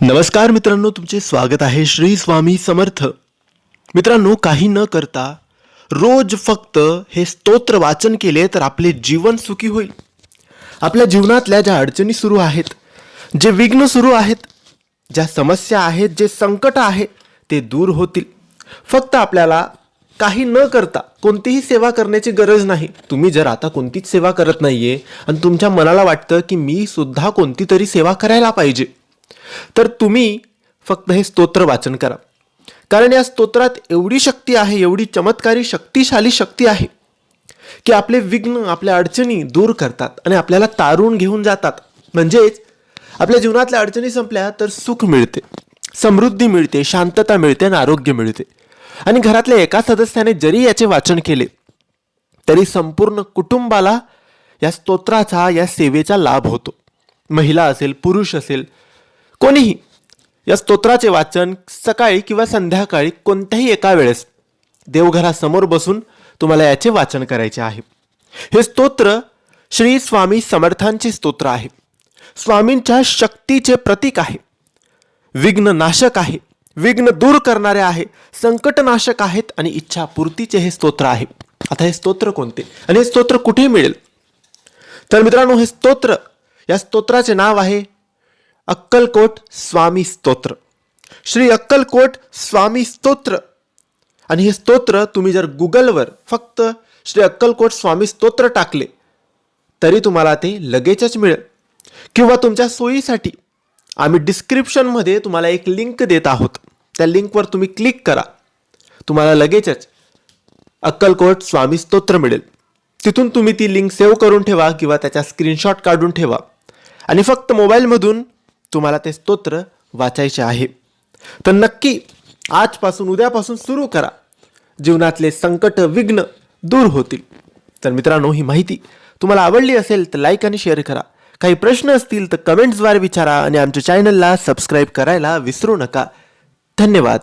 नमस्कार मित्रांनो तुमचे स्वागत आहे श्री स्वामी समर्थ. मित्रांनो काही न करता रोज फक्त हे स्तोत्र वाचन केले तर आपले जीवन सुखी होईल. आपल्या जीवनातल्या ज्या अडचणी सुरू आहेत जे विघ्न सुरू आहेत ज्या समस्या आहेत जे संकट आहे ते दूर होतील. फक्त आपल्याला काही न करता कोणतीही सेवा करण्याची गरज नाही. तुम्ही जर आता कोणतीच सेवा करत नाहीये आणि तुमच्या मनाला वाटतं की मी सुद्धा कोणती तरी सेवा करायला पाहिजे. तर तुम्ही फक्त हे स्तोत्र वाचन करा. कारण या स्तोत्रात एवढी शक्ती आहे एवढी चमत्कारी शक्तिशाली शक्ती आहे की आपले विघ्न आपल्या अडचणी दूर करतात आणि आपल्याला तारून घेऊन जातात. म्हणजेच आपल्या जीवनातल्या अडचणी संपल्या तर सुख मिळते समृद्धी मिळते शांतता मिळते आणि आरोग्य मिळते. आणि घरातल्या एका सदस्याने जरी याचे वाचन केले तरी संपूर्ण कुटुंबाला या स्तोत्राचा या सेवेचा लाभ होतो. महिला असेल पुरुष असेल कोणीही या स्तोत्राचे वाचन सकाळी किंवा संध्याकाळी कोणत्याही एका वेळेस देवघरासमोर बसून तुम्हाला याचे वाचन करायचे आहे. हे स्तोत्र श्री स्वामी समर्थांचे स्तोत्र आहे. स्वामींच्या शक्तीचे प्रतीक आहे. विघ्न नाशक आहे. विघ्न दूर करणारे आहे. संकटनाशक आहेत आणि इच्छापूर्तीचे हे स्तोत्र आहे. आता हे स्तोत्र कोणते? आणि हे स्तोत्र कुठे मिळेल? तर मित्रांनो हे स्तोत्र या स्तोत्राचे नाव आहे अक्कलकोट स्वामी स्तोत्र. श्री अक्कलकोट स्वामी स्तोत्र. आणि हे स्तोत्र तुम्ही जर गुगलवर फक्त श्री अक्कलकोट स्वामी स्तोत्र टाकले तरी तुम्हाला ते लगेचच मिळेल. किंवा तुमच्या सोयीसाठी आम्ही डिस्क्रिप्शनमध्ये तुम्हाला एक लिंक देत आहोत. त्या लिंकवर तुम्ही क्लिक करा. तुम्हाला लगेचच अक्कलकोट स्वामी स्तोत्र मिळेल. तिथून तुम्ही ती लिंक सेव्ह करून ठेवा किंवा त्याचा स्क्रीनशॉट काढून ठेवा. आणि फक्त मोबाईलमधून तुम्हाला ते स्तोत्र वाचायचे आहे. तर नक्की आजपासून उद्यापासून सुरू करा. जीवनातले संकट विघ्न दूर होतील. तर मित्रांनो ही माहिती तुम्हाला आवडली असेल तर लाईक आणि शेअर करा. काही प्रश्न असतील तर कमेंट्सद्वारे विचारा आणि आमच्या चॅनलला सबस्क्राईब करायला विसरू नका. धन्यवाद.